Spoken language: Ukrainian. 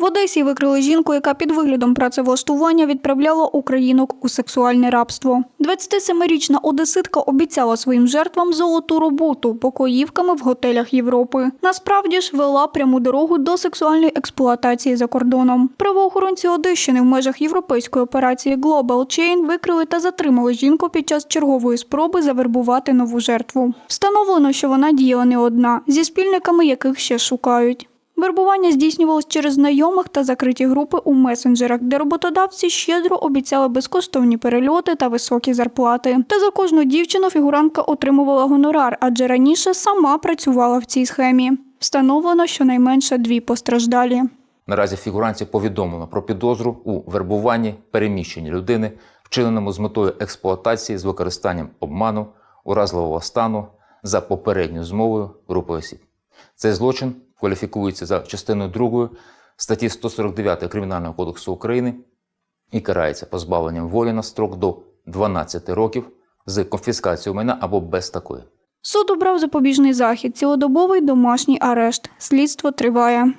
В Одесі викрили жінку, яка під виглядом працевлаштування відправляла українок у сексуальне рабство. 27-річна одеситка обіцяла своїм жертвам золоту роботу покоївками в готелях Європи. Насправді ж вела пряму дорогу до сексуальної експлуатації за кордоном. Правоохоронці Одещини в межах європейської операції Global Chain викрили та затримали жінку під час чергової спроби завербувати нову жертву. Встановлено, що вона діяла не одна, зі спільниками яких ще шукають. Вербування здійснювалось через знайомих та закриті групи у месенджерах, де роботодавці щедро обіцяли безкоштовні перельоти та високі зарплати. Та за кожну дівчину фігурантка отримувала гонорар, адже раніше сама працювала в цій схемі. Встановлено щонайменше дві постраждалі. Наразі фігурантів повідомлено про підозру у вербуванні переміщення людини, вчиненому з метою експлуатації з використанням обману, уразливого стану за попередньою змовою групи осіб. Цей злочин кваліфікується за частиною 2 статті 149 Кримінального кодексу України і карається позбавленням волі на строк до 12 років з конфіскацією майна або без такої. Суд обрав запобіжний захід, цілодобовий домашній арешт. Слідство триває.